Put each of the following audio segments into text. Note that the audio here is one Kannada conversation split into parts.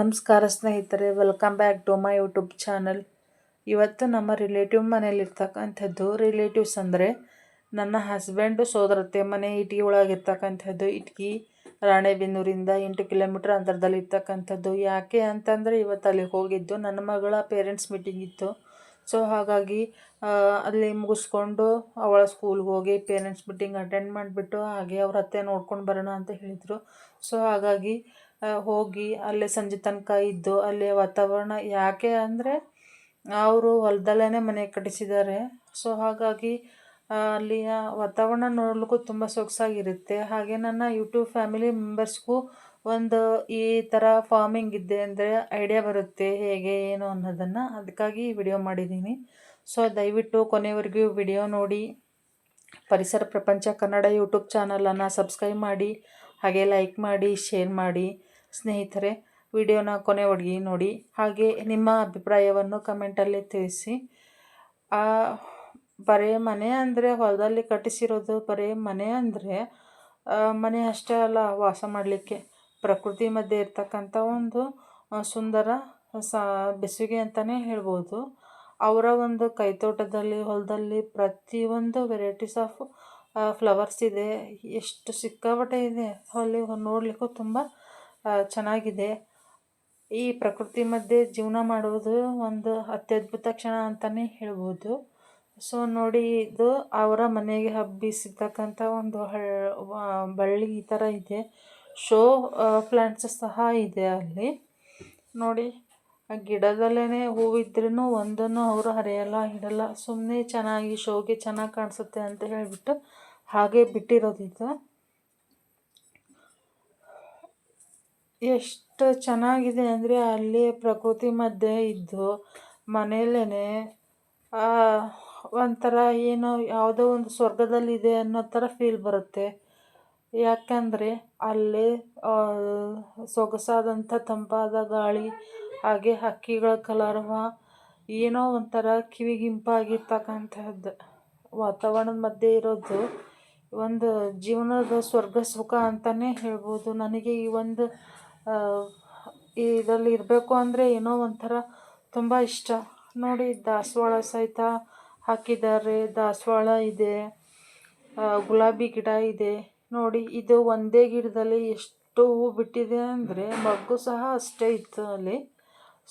ನಮಸ್ಕಾರ ಸ್ನೇಹಿತರೆ welcome back to my YouTube channel ಇವತ್ತು ನಮ್ಮ ರಿಲೇಟಿವ್ ಮನೇಲಿರ್ತಕ್ಕಂಥದ್ದು ರಿಲೇಟಿವ್ಸ್ ಅಂದರೆ ನನ್ನ ಹಸ್ಬೆಂಡು ಸೋದರತ್ತೆ ಮನೆ ಇಟ್ಗಿ ಒಳಗಿರ್ತಕ್ಕಂಥದ್ದು. ಇಟ್ಗಿ, ರಾಣೆಬೆನ್ನೂರಿಂದ ಎಂಟು ಕಿಲೋಮೀಟ್ರ್ ಅಂತರದಲ್ಲಿ ಇರ್ತಕ್ಕಂಥದ್ದು ಯಾಕೆ ಅಂತಂದರೆ ಇವತ್ತು ಅಲ್ಲಿಗೆ ಹೋಗಿದ್ದು, ನನ್ನ ಮಗಳ ಪೇರೆಂಟ್ಸ್ ಮೀಟಿಂಗ್ ಇತ್ತು. ಸೊ ಹಾಗಾಗಿ ಅಲ್ಲಿ ಮುಗಿಸ್ಕೊಂಡು ಅವಳ ಸ್ಕೂಲ್ಗೆ ಹೋಗಿ ಪೇರೆಂಟ್ಸ್ ಮೀಟಿಂಗ್ ಅಟೆಂಡ್ ಮಾಡಿಬಿಟ್ಟು ಹಾಗೆ ಅವ್ರ ಅತ್ತೆ ನೋಡ್ಕೊಂಡು ಬರೋಣ ಅಂತ ಹೇಳಿದರು. ಸೊ ಹಾಗಾಗಿ ಹೋಗಿ ಅಲ್ಲೇ ಸಂಜೆ ತನಕ ಇದ್ದು ಅಲ್ಲಿ ವಾತಾವರಣ ಯಾಕೆ ಅಂದರೆ ಅವರು ಹೊಲದಲ್ಲೇ ಮನೆ ಕಟ್ಟಿಸಿದ್ದಾರೆ. ಸೊ ಹಾಗಾಗಿ ಅಲ್ಲಿಯ ವಾತಾವರಣ ನೋಡಲಿಕ್ಕೂ ತುಂಬ ಸೊಗಸಾಗಿರುತ್ತೆ. ಹಾಗೆ ನನ್ನ ಯೂಟ್ಯೂಬ್ ಫ್ಯಾಮಿಲಿ ಮೆಂಬರ್ಸ್ಗೂ ಒಂದು ಈ ಥರ ಫಾರ್ಮಿಂಗ್ ಇದೆ ಅಂದರೆ ಐಡಿಯಾ ಬರುತ್ತೆ ಹೇಗೆ, ಏನು ಅನ್ನೋದನ್ನು. ಅದಕ್ಕಾಗಿ ವಿಡಿಯೋ ಮಾಡಿದ್ದೀನಿ. ಸೊ ದಯವಿಟ್ಟು ಕೊನೆವರೆಗೂ ವಿಡಿಯೋ ನೋಡಿ. ಪರಿಸರ ಪ್ರಪಂಚ ಕನ್ನಡ ಯೂಟ್ಯೂಬ್ ಚಾನಲನ್ನು ಸಬ್ಸ್ಕ್ರೈಬ್ ಮಾಡಿ. ಹಾಗೆ ಲೈಕ್ ಮಾಡಿ ಶೇರ್ ಮಾಡಿ. ಸ್ನೇಹಿತರೆ, ವಿಡಿಯೋನ ಕೊನೆವರೆಗೆ ನೋಡಿ. ಹಾಗೆ ನಿಮ್ಮ ಅಭಿಪ್ರಾಯವನ್ನು ಕಮೆಂಟಲ್ಲಿ ತಿಳಿಸಿ. ಬರೀ ಮನೆ ಅಂದರೆ ಹೊಲದಲ್ಲಿ ಕಟ್ಟಿಸಿರೋದು ಬರೇ ಮನೆ ಅಂದರೆ ಮನೆ ಅಷ್ಟೇ ಅಲ್ಲ, ವಾಸ ಮಾಡಲಿಕ್ಕೆ. ಪ್ರಕೃತಿ ಮಧ್ಯೆ ಇರ್ತಕ್ಕಂಥ ಒಂದು ಸುಂದರ, ಸ, ಬೆಸುಗೆ ಅಂತಲೇ ಹೇಳ್ಬೋದು. ಅವರ ಒಂದು ಕೈತೋಟದಲ್ಲಿ, ಹೊಲದಲ್ಲಿ ಪ್ರತಿಯೊಂದು ವೆರೈಟೀಸ್ ಆಫ್ ಫ್ಲವರ್ಸ್ ಇದೆ. ಎಷ್ಟು ಸಿಕ್ಕಾಪಟ್ಟೆ ಇದೆ. ಅಲ್ಲಿ ನೋಡಲಿಕ್ಕೂ ತುಂಬ ಚೆನ್ನಾಗಿದೆ. ಈ ಪ್ರಕೃತಿ ಮಧ್ಯೆ ಜೀವನ ಮಾಡುವುದು ಒಂದು ಅತ್ಯದ್ಭುತ ಕ್ಷಣ ಅಂತಲೇ ಹೇಳ್ಬೋದು. ಸೊ ನೋಡಿ, ಇದು ಅವರ ಮನೆಗೆ ಹಬ್ಬಿಸಿರ್ತಕ್ಕಂಥ ಒಂದು ಬಳ್ಳಿ ಈ ಥರ ಇದೆ. ಶೋ ಪ್ಲ್ಯಾಂಟ್ಸ್ ಸಹ ಇದೆ ಅಲ್ಲಿ. ನೋಡಿ, ಆ ಗಿಡದಲ್ಲೇ ಹೂವಿದ್ರೂ ಒಂದನ್ನು ಅವರು ಹರಿಯಲ್ಲ, ಇಡಲ್ಲ. ಸುಮ್ಮನೆ ಚೆನ್ನಾಗಿ ಶೋಗೆ ಚೆನ್ನಾಗಿ ಕಾಣಿಸುತ್ತೆ ಅಂತ ಹೇಳಿಬಿಟ್ಟು ಹಾಗೆ ಬಿಟ್ಟಿರೋದಿದ್ದು ಎಷ್ಟು ಚೆನ್ನಾಗಿದೆ ಅಂದರೆ ಅಲ್ಲಿ ಪ್ರಕೃತಿ ಮಧ್ಯೆ ಇದ್ದು ಮನೆಯಲ್ಲೇ ಒಂಥರ ಏನೋ ಯಾವುದೋ ಒಂದು ಸ್ವರ್ಗದಲ್ಲಿದೆ ಅನ್ನೋ ಥರ ಫೀಲ್ ಬರುತ್ತೆ. ಯಾಕಂದರೆ ಅಲ್ಲಿ ಸೊಗಸಾದಂಥ ತಂಪಾದ ಗಾಳಿ, ಹಾಗೆ ಹಕ್ಕಿಗಳ ಕಲರವ, ಏನೋ ಒಂಥರ ಕಿವಿಗಿಂಪಾಗಿರ್ತಕ್ಕಂಥದ್ದು. ವಾತಾವರಣದ ಮಧ್ಯೆ ಇರೋದು ಒಂದು ಜೀವನದ ಸ್ವರ್ಗ ಸುಖ ಅಂತಲೇ ಹೇಳ್ಬೋದು. ನನಗೆ ಈ ಒಂದು ಇದರಲ್ಲಿ ಇರಬೇಕು ಅಂದರೆ ಏನೋ ಒಂಥರ ತುಂಬ ಇಷ್ಟ. ನೋಡಿ, ದಾಸವಾಳ ಸಹಿತ ಹಾಕಿದ್ದಾರೆ. ದಾಸವಾಳ ಇದೆ. ಗುಲಾಬಿ ಗಿಡ ಇದೆ. ನೋಡಿ, ಇದು ಒಂದೇ ಗಿಡದಲ್ಲಿ ಎಷ್ಟು ಹೂ ಬಿಟ್ಟಿದೆ ಅಂದರೆ ಮಗ್ಗು ಸಹ ಅಷ್ಟೇ ಇತ್ತು ಅಲ್ಲಿ.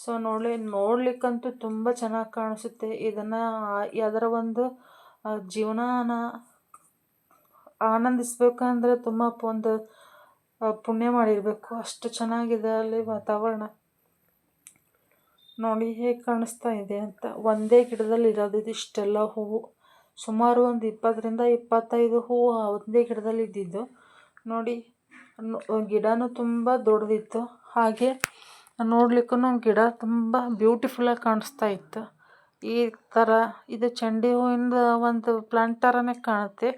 ಸೊ ನೋಡಿ ನೋಡ್ಲಿಕ್ಕಂತೂ ತುಂಬ ಚೆನ್ನಾಗಿ ಕಾಣಿಸುತ್ತೆ. ಇದನ್ನು ಅದರ ಒಂದು ಜೀವನಾನ ಆನಂದಿಸ್ಬೇಕಂದ್ರೆ ತುಂಬ ಒಂದು ಪುಣ್ಯ ಮಾಡಿರಬೇಕು. ಅಷ್ಟು ಚೆನ್ನಾಗಿದೆ ಅಲ್ಲಿ ವಾತಾವರಣ. ನೋಡಿ ಹೇಗೆ ಕಾಣಿಸ್ತಾ ಇದೆ ಅಂತ. ಒಂದೇ ಗಿಡದಲ್ಲಿ ಇರೋದು ಇಷ್ಟೆಲ್ಲ ಹೂವು. ಸುಮಾರು ಒಂದು ಇಪ್ಪತ್ತರಿಂದ ಇಪ್ಪತ್ತೈದು ಹೂವು ಒಂದೇ ಗಿಡದಲ್ಲಿ ಇದ್ದಿದ್ದು. ನೋಡಿ ಗಿಡನೂ ತುಂಬ ದೊಡ್ಡದಿತ್ತು. ಹಾಗೆ ನೋಡ್ಲಿಕ್ಕೂ ಗಿಡ ತುಂಬ ಬ್ಯೂಟಿಫುಲ್ಲಾಗಿ ಕಾಣಿಸ್ತಾ ಇತ್ತು. ಈ ಥರ ಇದು ಚೆಂಡಿ ಹೂವಿಂದ ಒಂದು ಪ್ಲಾಂಟ್ ಥರನೇ ಕಾಣುತ್ತೆ.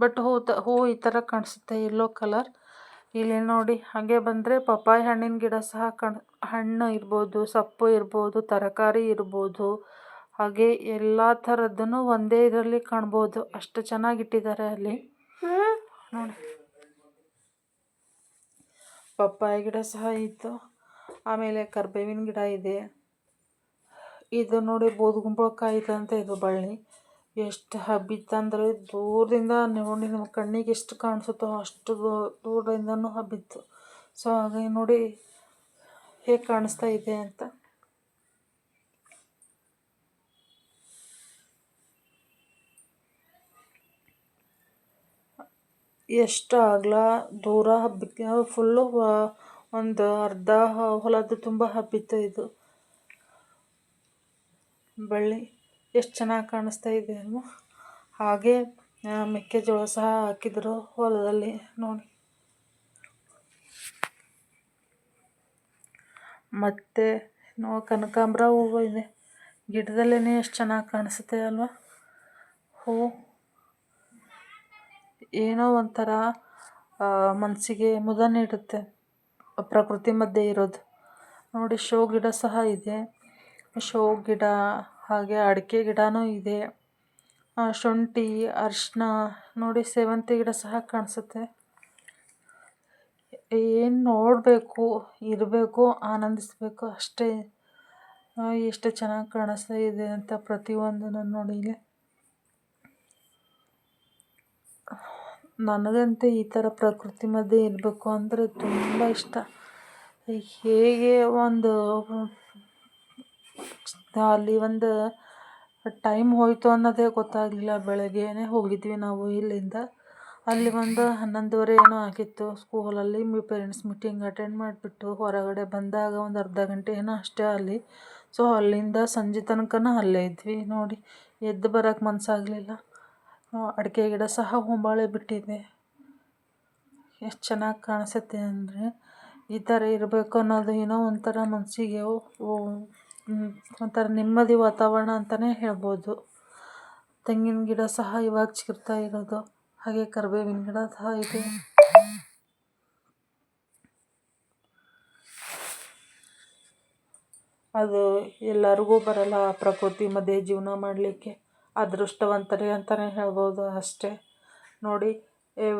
ಬಟ್ ಹೂ ತ, ಹೂ ಈ ಥರ ಕಾಣಿಸುತ್ತೆ ಯೆಲ್ಲೋ ಕಲರ್ ಇಲ್ಲಿ ನೋಡಿ, ಹಾಗೆ ಬಂದರೆ ಪಪ್ಪಾಯಿ ಹಣ್ಣಿನ ಗಿಡ ಸಹ ಕಣ್, ಹಣ್ಣು ಇರ್ಬೋದು, ಸೊಪ್ಪು ಇರ್ಬೋದು, ತರಕಾರಿ ಇರ್ಬೋದು. ಹಾಗೆ ಎಲ್ಲ ಥರದ್ದನ್ನು ಒಂದೇ ಇದರಲ್ಲಿ ಕಾಣ್ಬೋದು. ಅಷ್ಟು ಚೆನ್ನಾಗಿಟ್ಟಿದ್ದಾರೆ ಅಲ್ಲಿ. ನೋಡಿ. ಪಪ್ಪಾಯಿ ಗಿಡ ಸಹ ಇತ್ತು. ಆಮೇಲೆ ಕರ್ಬೇವಿನ ಗಿಡ ಇದೆ. ಇದು ನೋಡಿ ಬೂದುಗುಂಬಳಕಾಯಿ ಅಂತ ಇದು ಬಳ್ಳಿ. ಎಷ್ಟು ಹಬ್ಬಿತ್ತಂದರೆ ದೂರದಿಂದ ನೋಡಿ ನಮ್ಮ ಕಣ್ಣಿಗೆ ಎಷ್ಟು ಕಾಣಿಸುತ್ತೋ ಅಷ್ಟು ದೂರದಿಂದನು ಹಬ್ಬಿತ್ತು. ಸೊ ಹಾಗಾಗಿ ನೋಡಿ ಹೇಗೆ ಕಾಣಿಸ್ತಾ ಇದೆ ಅಂತ. ಎಷ್ಟು ಆಗಲ ದೂರ ಹಬ್ಬಕ್ಕೆ? ಫುಲ್ಲು ಒಂದು ಅರ್ಧ ಹೊಲದ್ದು ತುಂಬ ಹಬ್ಬಿತ್ತು ಇದು. ಬಳ್ಳಿ. ಎಷ್ಟು ಚೆನ್ನಾಗಿ ಕಾಣಿಸ್ತಾ ಇದೆ ಅಲ್ವಾ ಹಾಗೆ ಮೆಕ್ಕೆಜೋಳ ಸಹ ಹಾಕಿದರು ಹೊಲದಲ್ಲಿ, ನೋಡಿ. ಮತ್ತು ನೋ ಕನಕಾಂಬರ ಹೂವು ಇದೆ. ಗಿಡದಲ್ಲೇ ಎಷ್ಟು ಚೆನ್ನಾಗಿ ಕಾಣಿಸುತ್ತೆ ಅಲ್ವಾ? ಹೂವು ಏನೋ ಒಂಥರ ಮನಸ್ಸಿಗೆ ಮುದ ನೀಡುತ್ತೆ. ಪ್ರಕೃತಿ ಮಧ್ಯೆ ಇರೋದು. ನೋಡಿ, ಶೋ ಗಿಡ ಸಹ ಇದೆ. ಶೋ ಗಿಡ ಹಾಗೆ ಅಡಿಕೆ ಗಿಡನೂ ಇದೆ. ಶುಂಠಿ ಅರಿಶಿನ ನೋಡಿ ಸೇವಂತಿ ಗಿಡ ಸಹ ಕಾಣಿಸುತ್ತೆ. ಏನು ನೋಡಬೇಕು, ಇರಬೇಕು, ಆನಂದಿಸಬೇಕು ಅಷ್ಟೇ. ಎಷ್ಟು ಚೆನ್ನಾಗಿ ಕಾಣಿಸ್ತಾ ಇದೆ ಅಂತ ಪ್ರತಿಯೊಂದನ್ನು ನೋಡಿ ಇಲ್ಲಿ. ನನಗಂತೂ ಈ ಥರ ಪ್ರಕೃತಿ ಮಧ್ಯೆ ಇರಬೇಕು ಅಂದರೆ ತುಂಬ ಇಷ್ಟ. ಹೇಗೆ ಒಂದು ಅಲ್ಲಿ ಒಂದು ಟೈಮ್ ಹೋಯಿತು ಅನ್ನೋದೇ ಗೊತ್ತಾಗಲಿಲ್ಲ. ಬೆಳಗ್ಗೆನೇ ಹೋಗಿದ್ವಿ ನಾವು ಇಲ್ಲಿಂದ. ಅಲ್ಲಿ ಒಂದು ಹನ್ನೊಂದುವರೆ ಏನೋ ಆಗಿತ್ತು. ಸ್ಕೂಲಲ್ಲಿ ಮಿ ಪೇರೆಂಟ್ಸ್ ಮೀಟಿಂಗ್ ಅಟೆಂಡ್ ಮಾಡಿಬಿಟ್ಟು ಹೊರಗಡೆ ಬಂದಾಗ ಒಂದು ಅರ್ಧ ಗಂಟೆ ಏನೋ ಅಷ್ಟೇ ಅಲ್ಲಿ. ಸೊ ಅಲ್ಲಿಂದ ಸಂಜೆ ತನಕನೂ ಅಲ್ಲೇ ಇದ್ವಿ. ನೋಡಿ, ಎದ್ದು ಬರೋಕ್ಕೆ ಮನಸ್ಸಾಗಲಿಲ್ಲ ಅಡಿಕೆ ಗಿಡ ಸಹ ಹೊಂಬಾಳೆ ಬಿಟ್ಟಿದೆ. ಎಷ್ಟು ಚೆನ್ನಾಗಿ ಕಾಣಿಸುತ್ತೆ ಅಂದರೆ ಈ ಥರ ಇರಬೇಕು ಅನ್ನೋದು ಏನೋ ಒಂಥರ ಮನಸ್ಸಿಗೆ ಒಂಥರ ನೆಮ್ಮದಿ ವಾತಾವರಣ ಅಂತಲೇ ಹೇಳ್ಬೋದು. ತೆಂಗಿನ ಗಿಡ ಸಹ ಇವಾಗ ಚಿಗುರ್ತಾ ಇರೋದು. ಹಾಗೆ ಕರಿಬೇವಿನ ಗಿಡ ಸಹ ಇದೆ. ಅದು ಎಲ್ಲರಿಗೂ ಬರಲ್ಲ ಪ್ರಕೃತಿ ಮಧ್ಯೆ ಜೀವನ ಮಾಡಲಿಕ್ಕೆ. ಅದೃಷ್ಟವಂತರೇ ಅಂತಲೇ ಹೇಳ್ಬೋದು ಅಷ್ಟೇ. ನೋಡಿ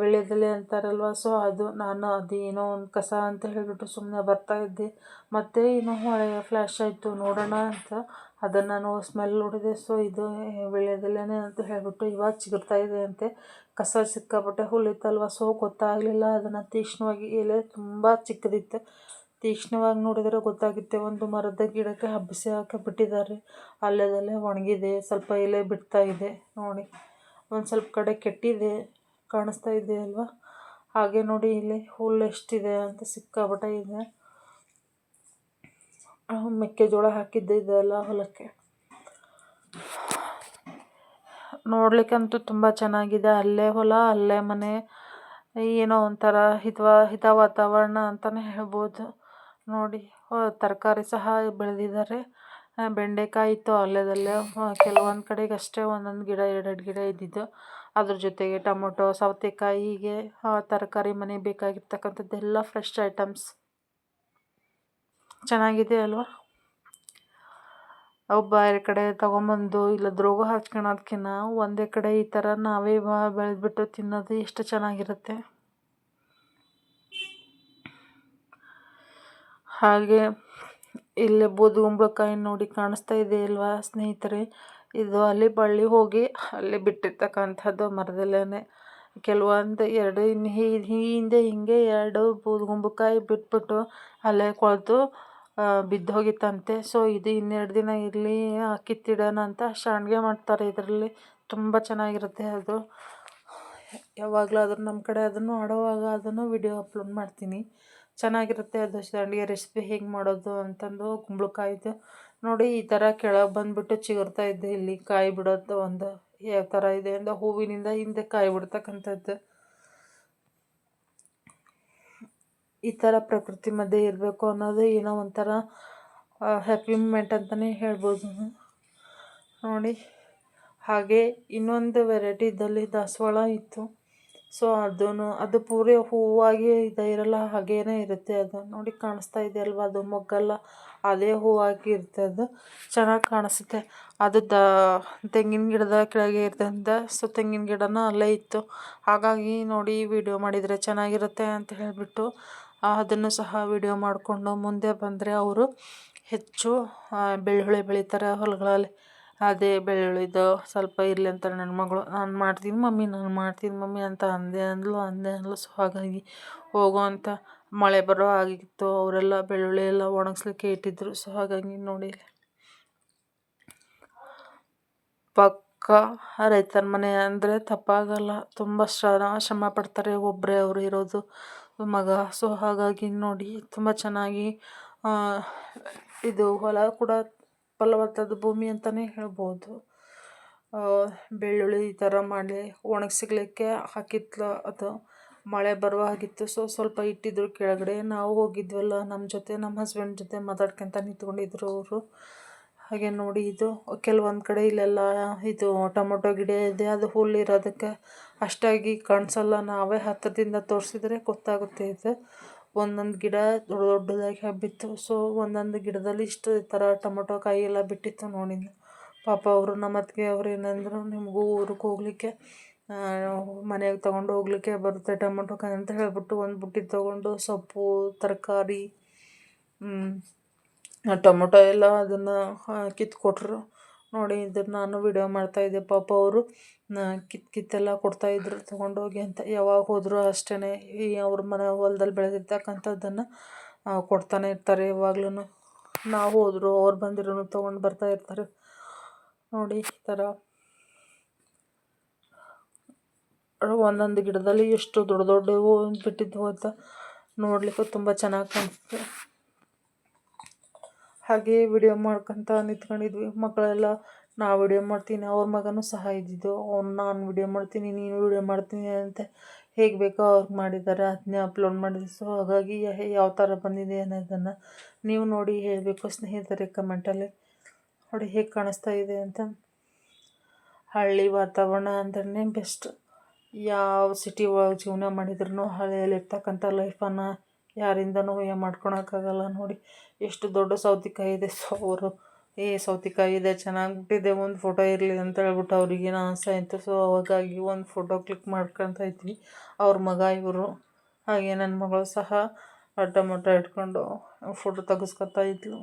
ವೀಳ್ಯದೆಲೆ ಅಂತಾರಲ್ವ? ಸೊ ಅದು ನಾನು ಅದು ಏನೋ ಒಂದು ಕಸ ಅಂತ ಹೇಳಿಬಿಟ್ಟು ಸುಮ್ಮನೆ ಬರ್ತಾ ಇದ್ದೆ. ಮತ್ತು ಏನೋ ಹೊಳೆ ಫ್ಲ್ಯಾಶ್ ಆಯಿತು, ನೋಡೋಣ ಅಂತ. ಅದನ್ನು ನಾನು ಸ್ಮೆಲ್ ನೋಡಿದೆ. ಸೊ ಇದು ವೀಳ್ಯದೆಲೆನೇ ಅಂತ ಹೇಳಿಬಿಟ್ಟು ಇವಾಗ ಚಿಗುರ್ತಾ ಇದೆ ಅಂತೆ. ಕಸ ಸಿಕ್ಕಾಪಟ್ಟೆ ಹುಲ್ಲಿತ್ತಲ್ವ ಸೊ ಗೊತ್ತಾಗಲಿಲ್ಲ. ಅದನ್ನು ತೀಕ್ಷ್ಣವಾಗಿ ಎಲೆ ತುಂಬ ಚಿಕ್ಕದಿತ್ತು. ತೀಕ್ಷ್ಣವಾಗಿ ನೋಡಿದರೆ ಗೊತ್ತಾಗುತ್ತೆ. ಒಂದು ಮರದ ಗಿಡಕ್ಕೆ ಹಬ್ಬಿಸಿ ಬಿಟ್ಟಿದ್ದಾರೆ ಅಲ್ಲದಲ್ಲೇ ಒಣಗಿದೆ. ಸ್ವಲ್ಪ ಎಲೆ ಬಿಡ್ತಾ ಇದೆ. ನೋಡಿ, ಒಂದು ಸ್ವಲ್ಪ ಕಡೆ ಕೆಟ್ಟಿದೆ. ಕಾಣಿಸ್ತಾ ಇದೆ ಅಲ್ವಾ? ಹಾಗೆ ನೋಡಿ ಇಲ್ಲಿ ಹುಲ್ಲು ಎಷ್ಟಿದೆ ಅಂತ ಸಿಕ್ಕಾಪಟ್ಟೆ ಇದೆ. ಮೆಕ್ಕೆಜೋಳ ಹಾಕಿದ್ದೆ ಇದೆಲ್ಲ ಹೊಲಕ್ಕೆ. ನೋಡ್ಲಿಕ್ಕಂತೂ ತುಂಬ ಚೆನ್ನಾಗಿದೆ. ಅಲ್ಲೇ ಹೊಲ, ಅಲ್ಲೇ ಮನೆ, ಏನೋ ಒಂಥರ ಹಿತವ, ಹಿತ ವಾತಾವರಣ ಅಂತಲೇ ಹೇಳ್ಬೋದು. ನೋಡಿ ತರಕಾರಿ ಸಹ ಬೆಳೆದಿದ್ದಾರೆ. ಬೆಂಡೆಕಾಯಿ ಇತ್ತು ಅಲ್ಲೇದಲ್ಲೇ. ಕೆಲವೊಂದು ಕಡೆಗೆ ಅಷ್ಟೇ ಒಂದೊಂದು ಗಿಡ, ಎರಡೆರಡು ಗಿಡ ಇದ್ದಿದ್ದು. ಅದ್ರ ಜೊತೆಗೆ ಟೊಮೊಟೊ, ಸೌತೆಕಾಯಿ, ಹೀಗೆ ತರಕಾರಿ ಮನೆಗೆ ಬೇಕಾಗಿರ್ತಕ್ಕಂಥದ್ದೆಲ್ಲ ಫ್ರೆಶ್ ಐಟಮ್ಸ್ ಚೆನ್ನಾಗಿದೆ ಅಲ್ವಾ? ಅವು ಬೇರೆ ಕಡೆ ತೊಗೊಂಬಂದು ಇಲ್ಲ ದ್ರೋಗ ಹಚ್ಕೊಳೋದ್ಕಿನ್ನ ಒಂದೇ ಕಡೆ ಈ ಥರ ನಾವೇ ಬೆಳೆದ್ಬಿಟ್ಟು ತಿನ್ನೋದು ಎಷ್ಟು ಚೆನ್ನಾಗಿರುತ್ತೆ. ಹಾಗೆ ಇಲ್ಲಿ ಬೂದುಗುಂಬಳಕಾಯಿ ನೋಡಿ ಕಾಣಿಸ್ತಾ ಇದೆ ಅಲ್ವಾ ಸ್ನೇಹಿತರೆ? ಇದು ಅಲ್ಲಿ ಬಳ್ಳಿ ಹೋಗಿ ಅಲ್ಲಿ ಬಿಟ್ಟಿರ್ತಕ್ಕಂಥದ್ದು ಮರದಲ್ಲೇ ಕೆಲವೊಂದು ಎರಡು ಹಿಂದೆ ಹಿಂಗೆ ಎರಡು ಬೂದುಗುಂಬಳಕಾಯಿ ಬಿಟ್ಬಿಟ್ಟು ಅಲ್ಲೇ ಕೊಳೆತು ಬಿದ್ದೋಗಿತ್ತಂತೆ. ಸೊ, ಇದು ಇನ್ನೆರಡು ದಿನ ಇರಲಿ ಕಿತ್ತಿಡೋಣ ಅಂತ ಶಾಂಡ್ಗೆ ಮಾಡ್ತಾರೆ. ಇದರಲ್ಲಿ ತುಂಬ ಚೆನ್ನಾಗಿರುತ್ತೆ ಅದು. ಯಾವಾಗಲಾದ್ರೂ ನಮ್ಮ ಕಡೆ ಅದನ್ನು ಆಡುವಾಗ ಅದನ್ನು ವಿಡಿಯೋ ಅಪ್ಲೋಡ್ ಮಾಡ್ತೀನಿ. ಚೆನ್ನಾಗಿರುತ್ತೆ, ದೋಸೆ ದಂಡಿಗೆ ರೆಸಿಪಿ ಹೇಗೆ ಮಾಡೋದು ಅಂತಂದು ಕುಂಬಳಕಾಯಿದು ನೋಡಿ, ಈ ಥರ ಕೆಳಗೆ ಬಂದುಬಿಟ್ಟು ಚಿಗುರ್ತಾ ಇದ್ದೆ ಇಲ್ಲಿ ಕಾಯಿ ಬಿಡೋದು ಒಂದು ಯಾವ ಥರ ಇದೆ ಅಂದರೆ ಹೂವಿನಿಂದ ಹಿಂದೆ ಕಾಯಿ ಬಿಡ್ತಕ್ಕಂಥದ್ದು. ಈ ಥರ ಪ್ರಕೃತಿ ಮಧ್ಯೆ ಇರಬೇಕು ಅನ್ನೋದು ಏನೋ ಒಂಥರ ಹ್ಯಾಪಿ ಮೂಮೆಂಟ್ ಅಂತಲೇ ಹೇಳ್ಬೋದು. ನೋಡಿ, ಹಾಗೆ ಇನ್ನೊಂದು ವೆರೈಟಿ ಇದ್ದಲ್ಲಿ ದಾಸವಾಳ ಇತ್ತು. ಸೊ ಅದೂ ಅದು ಪೂರಿ ಹೂವಾಗಿ ಇದು ಇರಲ್ಲ, ಹಾಗೇನೇ ಇರುತ್ತೆ ಅದು. ನೋಡಿ, ಕಾಣಿಸ್ತಾ ಇದೆ ಅಲ್ವಾ, ಅದು ಮೊಗ್ಗಲ್ಲ, ಅದೇ ಹೂವಾಗಿ ಇರುತ್ತೆ ಅದು. ಚೆನ್ನಾಗಿ ಕಾಣಿಸುತ್ತೆ. ಅದು ದ, ತೆಂಗಿನ ಗಿಡದ ಕೆಳಗೆ ಇರ್ತಂತ ಸೊ ತೆಂಗಿನ ಗಿಡನ ಅಲ್ಲೇ ಇತ್ತು. ಹಾಗಾಗಿ ನೋಡಿ ವಿಡಿಯೋ ಮಾಡಿದರೆ ಚೆನ್ನಾಗಿರುತ್ತೆ ಅಂತ ಹೇಳಿಬಿಟ್ಟು, ಅದನ್ನು ಸಹ ವಿಡಿಯೋ ಮಾಡಿಕೊಂಡು ಮುಂದೆ ಬಂದರೆ ಅವರು ಹೆಚ್ಚು ಬೆಳ್ಳುಳ್ಳಿ ಬೆಳೀತಾರೆ ಹೊಲಗಳಲ್ಲಿ. ಅದೇ ಬೆಳ್ಳುಳ್ಳಿದು ಸ್ವಲ್ಪ ಇರಲಿ ಅಂತ ನನ್ನ ಮಗಳು. ನಾನು ಮಾಡ್ತೀನಿ ಮಮ್ಮಿ, ನಾನು ಮಾಡ್ತೀನಿ ಮಮ್ಮಿ ಅಂತ ಅಂದೆ ಅಂದಳು ಅಂದೆ ಅಂದಳು ಸೊ, ಹಾಗಾಗಿ ಹೋಗೋ ಅಂತ ಮಳೆ ಬರೋ ಆಗಿತ್ತು ಅವರೆಲ್ಲ ಬೆಳ್ಳುಳ್ಳಿ ಎಲ್ಲ ಒಣಗಿಸ್ಲಿಕ್ಕೆ ಇಟ್ಟಿದ್ದರು ಸೊ, ಹಾಗಾಗಿ ನೋಡಿ. ಪಕ್ಕ ರೈತನ ಮನೆ ಅಂದರೆ ತಪ್ಪಾಗಲ್ಲ. ತುಂಬ ಶ್ರಮ ಶ್ರಮ ಪಡ್ತಾರೆ. ಒಬ್ಬರೇ ಅವರು ಇರೋದು ಮಗ. ಸೊ, ಹಾಗಾಗಿ ನೋಡಿ. ತುಂಬ ಚೆನ್ನಾಗಿ ಇದು ಹೊಲ ಕೂಡ ಫಲವತ್ತಾದ ಭೂಮಿ ಅಂತಲೇ ಹೇಳ್ಬೋದು. ಬೆಳ್ಳುಳ್ಳಿ ಈ ಥರ ಮಾಡಿ ಒಣಗಿಸ್ಲಿಕ್ಕೆ ಹಾಕಿತ್ತು ಅದು ಮಳೆ ಬರುವ ಹಾಗಿತ್ತು. ಸೊ ಸ್ವಲ್ಪ ಇಟ್ಟಿದ್ರು ಕೆಳಗಡೆ. ನಾವು ಹೋಗಿದ್ವಲ್ಲ ನಮ್ಮ ಜೊತೆ ನಮ್ಮ ಹಸ್ಬೆಂಡ್ ಜೊತೆ ಮಾತಾಡ್ಕೊಂತ ನಿಂತ್ಕೊಂಡಿದ್ರು ಅವರು. ಹಾಗೆ ನೋಡಿ ಇದು ಕೆಲವೊಂದು ಕಡೆ ಇಲ್ಲೆಲ್ಲ ಇದು ಟೊಮೊಟೊ ಗಿಡ ಇದೆ, ಅದು ಹುಲ್ಲಿರೋದಕ್ಕೆ ಅಷ್ಟಾಗಿ ಕಾಣಿಸಲ್ಲ. ನಾವೇ ಹತ್ತಿರದಿಂದ ತೋರಿಸಿದ್ರೆ ಗೊತ್ತಾಗುತ್ತೆ ಇದು. ಒಂದೊಂದು ಗಿಡ ದೊಡ್ಡ ದೊಡ್ಡದಾಗಿ ಹಬ್ಬಿತ್ತು. ಸೊ ಒಂದೊಂದು ಗಿಡದಲ್ಲಿ ಇಷ್ಟು ಥರ ಟೊಮೊಟೊ ಕಾಯಿ ಎಲ್ಲ ಬಿಟ್ಟಿತ್ತು ನೋಡಿದ್ದು ಪಾಪ ಅವರು ನಮ್ಮ ಅತ್ತಿಗೆ ಅವ್ರು ಏನಂದರು, ನಿಮಗೂ ಊರಿಗೆ ಹೋಗಲಿಕ್ಕೆ ಮನೆಗೆ ತೊಗೊಂಡು ಹೋಗ್ಲಿಕ್ಕೆ ಬರುತ್ತೆ ಟೊಮೊಟೊ ಕಾಯಿ ಅಂತ ಹೇಳಿಬಿಟ್ಟು ಒಂದು ಬುಟ್ಟಿ ತೊಗೊಂಡು ಸೊಪ್ಪು, ತರಕಾರಿ ಟೊಮೊಟೊ ಎಲ್ಲ ಅದನ್ನು ಕಿತ್ಕೊಟ್ರು. ನೋಡಿ ಇದ್ರ ನಾನು ವಿಡಿಯೋ ಮಾಡ್ತಾಯಿದ್ದೆ ಪಾಪ ಅವರು ಕಿತ್ತು ಕಿತ್ತೆಲ್ಲ ಕೊಡ್ತಾಯಿದ್ರು ತೊಗೊಂಡೋಗಿ ಅಂತ ಯಾವಾಗ ಹೋದರೂ ಅಷ್ಟೇ ಈ ಅವ್ರ ಮನೆ ಹೊಲ್ದಲ್ಲಿ ಬೆಳೆದಿರ್ತಕ್ಕಂಥದ್ದನ್ನು ಕೊಡ್ತಾನೆ ಇರ್ತಾರೆ ಯಾವಾಗ್ಲೂ ನಾವು ಹೋದ್ರು, ಅವ್ರು ಬಂದಿರೋನು ತೊಗೊಂಡು ಬರ್ತಾ ಇರ್ತಾರೆ. ನೋಡಿ ಈ ಥರ ಒಂದೊಂದು ಗಿಡದಲ್ಲಿ ಎಷ್ಟು ದೊಡ್ಡ ದೊಡ್ಡವು ಬಿಟ್ಟಿದ್ದವು ಅಂತ ನೋಡಲಿಕ್ಕೂ ತುಂಬ ಚೆನ್ನಾಗಿ ಕಾಣಿಸುತ್ತೆ ಹಾಗೆ ವಿಡಿಯೋ ಮಾಡ್ಕೊತ ನಿಂತ್ಕೊಂಡಿದ್ವಿ. ಮಕ್ಕಳೆಲ್ಲ ನಾ ವಿಡಿಯೋ ಮಾಡ್ತೀನಿ, ಅವ್ರ ಮಗನೂ ಸಹ ಇದ್ದಿದ್ದು. ಅವ್ನು ನಾನು ವಿಡಿಯೋ ಮಾಡ್ತೀನಿ, ನೀನು ವಿಡಿಯೋ ಮಾಡ್ತೀನಿ ಅಂತ. ಹೇಗೆ ಬೇಕೋ ಅವ್ರಿಗೆ ಮಾಡಿದ್ದಾರೆ ಅದನ್ನೇ ಅಪ್ಲೋಡ್ ಮಾಡಿದ್ವಿ ಸೊ ಹಾಗಾಗಿ ಯಾವ ಥರ ಬಂದಿದೆ ಅನ್ನೋದನ್ನು ನೀವು ನೋಡಿ ಹೇಳಬೇಕು ಸ್ನೇಹಿತರೆ ಕಮೆಂಟಲ್ಲಿ ನೋಡಿ ಹೇಗೆ ಕಾಣಿಸ್ತಾ ಇದೆ ಅಂತ. ಹಳ್ಳಿ ವಾತಾವರಣ ಅಂದ್ರೆ ಬೆಸ್ಟ್ ಯಾವ ಸಿಟಿ ಒಳಗೆ ಜೀವನ ಮಾಡಿದ್ರು ಹಳ್ಳಿಯಲ್ಲಿರ್ತಕ್ಕಂಥ ಲೈಫನ್ನು ಯಾರಿಂದನೂ ಏನು ಮಾಡ್ಕೊಳಕ್ಕಾಗಲ್ಲ ನೋಡಿ. ಎಷ್ಟು ದೊಡ್ಡ ಸೌತೆಕಾಯಿ ಇದೆ ಸೊ ಅವರು ಏ, ಸೌತೆಕಾಯಿ ಇದೆ ಚೆನ್ನಾಗಿ ಬಿಟ್ಟಿದೆ ಒಂದು ಫೋಟೋ ಇರಲಿ ಅಂತ ಹೇಳ್ಬಿಟ್ಟು ಅವ್ರಿಗೇನೋ ಆಸೆ ಆಯಿತು ಸೊ ಅವಾಗಾಗಿ ಒಂದು ಫೋಟೋ ಕ್ಲಿಕ್ ಮಾಡ್ಕೊತ ಇದ್ವಿ. ಅವ್ರ ಮಗ, ಇವರು, ಹಾಗೆ ನನ್ನ ಮಗಳು ಸಹ ಟೊಮೊಟೊ ಇಟ್ಕೊಂಡು ಫೋಟೋ ತೆಗೆಸ್ಕೊತಾ ಇದ್ಲು.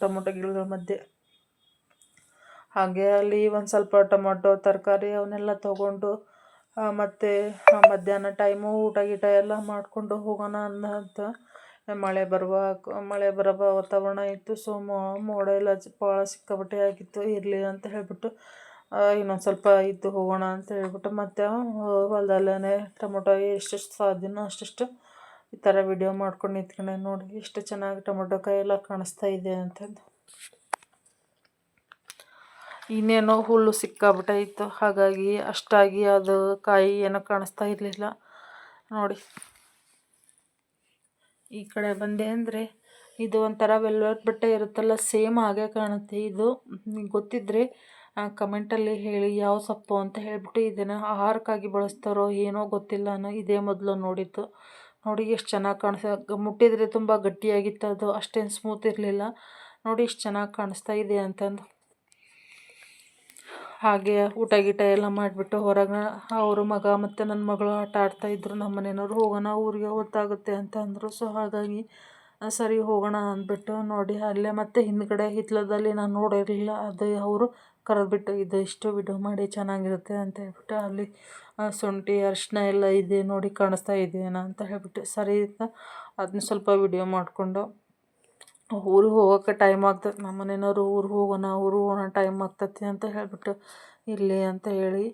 ಟೊಮೊಟೊ ಗಿಡಗಳ ಮಧ್ಯೆ. ಹಾಗೆ ಅಲ್ಲಿ ಒಂದು ಸ್ವಲ್ಪ ಟೊಮೊಟೊ, ತರಕಾರಿ ಅವನ್ನೆಲ್ಲ ತೊಗೊಂಡು ಮತ್ತು ಮಧ್ಯಾಹ್ನ ಟೈಮು ಊಟ ಗೀಟ ಎಲ್ಲ ಮಾಡಿಕೊಂಡು ಹೋಗೋಣ ಅಂತ ಮಳೆ ಬರುವ, ಮಳೆ ಬರೋ ವಾತಾವರಣ ಇತ್ತು. ಸೊ ಮೋಡ ಎಲ್ಲ ಭಾಳ ಸಿಕ್ಕಾಪಟ್ಟೆ ಆಗಿತ್ತು. ಇರಲಿ ಅಂತ ಹೇಳಿಬಿಟ್ಟು ಇನ್ನೊಂದು ಸ್ವಲ್ಪ ಇದ್ದು ಹೋಗೋಣ ಅಂತ ಹೇಳ್ಬಿಟ್ಟು, ಮತ್ತೆ ಹೊಲದಲ್ಲೇ ಟೊಮೊಟೊ ಎಷ್ಟೆಷ್ಟು ಸಾಧ್ಯನೋ ಅಷ್ಟೆಷ್ಟು ಈ ಥರ ವಿಡಿಯೋ ಮಾಡ್ಕೊಂಡು ನಿಂತ್ಕೊಂಡೆ ನೋಡಿ. ಎಷ್ಟು ಚೆನ್ನಾಗಿ ಟೊಮೊಟೊ ಕಾಯಿ ಎಲ್ಲ ಕಾಣಿಸ್ತಾ ಇದೆ ಅಂತಂದು. ಇನ್ನೇನೋ ಹುಲ್ಲು ಸಿಕ್ಕಾಬಿಟ್ಟೈತು. ಹಾಗಾಗಿ ಅಷ್ಟಾಗಿ ಅದು ಕಾಯಿ ಏನೋ ಕಾಣಿಸ್ತಾ ಇರಲಿಲ್ಲ. ನೋಡಿ. ಈ ಕಡೆ ಬಂದೆ ಅಂದರೆ ಇದು ಒಂಥರ ವೆಲ್ವೆಟ್ ಬಟ್ಟೆ ಇರುತ್ತಲ್ಲ, ಸೇಮ್ ಹಾಗೆ ಕಾಣುತ್ತೆ ಇದು. ಗೊತ್ತಿದ್ದರೆ ಕಮೆಂಟಲ್ಲಿ ಹೇಳಿ ಯಾವ ಸೊಪ್ಪು ಅಂತ ಹೇಳಿಬಿಟ್ಟು ಇದನ್ನು ಆಹಾರಕ್ಕಾಗಿ ಬಳಸ್ತಾರೋ ಏನೋ ಗೊತ್ತಿಲ್ಲ ಅನ್ನೋ ಇದೇ ಮೊದಲು ನೋಡಿದ್ದು. ನೋಡಿ, ಎಷ್ಟು ಚೆನ್ನಾಗಿ ಕಾಣಿಸ್ತಾ ಮುಟ್ಟಿದರೆ ತುಂಬ ಗಟ್ಟಿಯಾಗಿತ್ತು ಅದು, ಅಷ್ಟೇನು ಸ್ಮೂತ್ ಇರಲಿಲ್ಲ. ನೋಡಿ, ಎಷ್ಟು ಚೆನ್ನಾಗಿ ಕಾಣಿಸ್ತಾ ಇದೆ ಅಂತಂದು. ಹಾಗೆ ಊಟ ಗೀಟ ಎಲ್ಲ ಮಾಡಿಬಿಟ್ಟು ಹೊರಗೆ ಅವರು ಮಗ ಮತ್ತು ನನ್ನ ಮಗಳು ಆಟ ಆಡ್ತಾಯಿದ್ರು ನಮ್ಮ ಮನೆಯವ್ರು ಹೋಗೋಣ, ಊರಿಗೆ ಹೊತ್ತಾಗುತ್ತೆ ಅಂತ ಅಂದರು. ಸೊ ಹಾಗಾಗಿ ಸರಿ ಹೋಗೋಣ ಅಂದ್ಬಿಟ್ಟು ನೋಡಿ, ಅಲ್ಲೇ ಮತ್ತೆ ಹಿಂದ್ಗಡೆ ಹಿತ್ತಲದಲ್ಲಿ ನಾನು ನೋಡಿರಲಿಲ್ಲ, ಅದು ಅವರು ಕರೆದ್ಬಿಟ್ಟು ಇದು ಇಷ್ಟು ವಿಡಿಯೋ ಮಾಡಿ ಚೆನ್ನಾಗಿರುತ್ತೆ ಅಂತ ಹೇಳ್ಬಿಟ್ಟು ಅಲ್ಲಿ ಶುಂಠಿ ಅರಿಶಿನ ಎಲ್ಲ ಇದೆ ನೋಡಿ ಕಾಣಿಸ್ತಾ ಇದೆಯೇನೋ ಅಂತ ಹೇಳ್ಬಿಟ್ಟು, ಸರಿ ಅಂತ ಅದನ್ನ ಸ್ವಲ್ಪ ವಿಡಿಯೋ ಮಾಡಿಕೊಂಡು ಊರಿಗೆ ಹೋಗೋಕೆ ಟೈಮ್ ಆಗ್ತದೆ. ನಮ್ಮ ಮನೆಯವ್ರು ಊರಿಗೆ ಹೋಗೋಣ ಊರಿಗೆ ಹೋಗೋಣ ಟೈಮ್ ಆಗ್ತತಿ ಅಂತ ಹೇಳಿಬಿಟ್ಟು ಇರಲಿ ಅಂತ ಹೇಳಿ,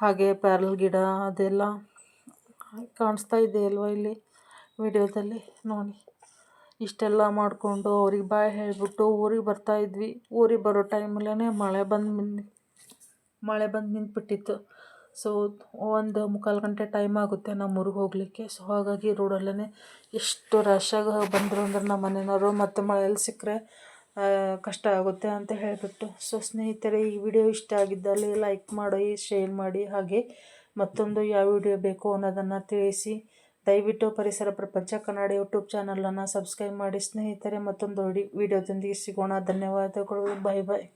ಹಾಗೆ ಪ್ಯಾರಲ್ ಗಿಡ ಅದೆಲ್ಲ ಕಾಣಿಸ್ತಾ ಇದೆ ಅಲ್ವಾ ಇಲ್ಲಿ ವಿಡಿಯೋದಲ್ಲಿ? ನೋಡಿ, ಇಷ್ಟೆಲ್ಲ ಮಾಡಿಕೊಂಡು ಅವ್ರಿಗೆ ಬಾಯ್ ಹೇಳಿಬಿಟ್ಟು ಊರಿಗೆ ಬರ್ತಾಯಿದ್ವಿ ಊರಿಗೆ ಬರೋ ಟೈಮಲ್ಲೇ ಮಳೆ ಬಂದು ಮಳೆ ಬಂದು ನಿಂತುಬಿಟ್ಟಿತ್ತು. ಸೊ ಒಂದು ಮುಕ್ಕಾಲು ಗಂಟೆ ಟೈಮ್ ಆಗುತ್ತೆ ನಮ್ಮ ಊರಿಗೆ ಹೋಗಲಿಕ್ಕೆ. ಸೊ ಹಾಗಾಗಿ ರೋಡಲ್ಲೇ ಎಷ್ಟು ರಶ್ಶಾಗಿ ಬಂದರು ಅಂದ್ರೆ ನಮ್ಮ ಮನೆಯವರು ಮತ್ತು ಮಳೆಯಲ್ಲಿ ಸಿಕ್ಕರೆ ಕಷ್ಟ ಆಗುತ್ತೆ ಅಂತ ಹೇಳಿಬಿಟ್ಟು. ಸೊ ಸ್ನೇಹಿತರೆ, ಈ ವಿಡಿಯೋ ಇಷ್ಟ ಆಗಿದ್ದಲ್ಲಿ ಲೈಕ್ ಮಾಡಿ ಶೇರ್ ಮಾಡಿ, ಹಾಗೆ ಮತ್ತೊಂದು ಯಾವ ವಿಡಿಯೋ ಬೇಕು ಅನ್ನೋದನ್ನು ತಿಳಿಸಿ. ದಯವಿಟ್ಟು ಪರಿಸರ ಪ್ರಪಂಚ ಕನ್ನಡ ಯೂಟ್ಯೂಬ್ ಚಾನಲನ್ನು ಸಬ್ಸ್ಕ್ರೈಬ್ ಮಾಡಿ. ಸ್ನೇಹಿತರೆ, ಮತ್ತೊಂದು ವಿಡಿಯೋದೊಂದಿಗೆ ಸಿಗೋಣ. ಧನ್ಯವಾದಗಳು. ಬಾಯ್ ಬಾಯ್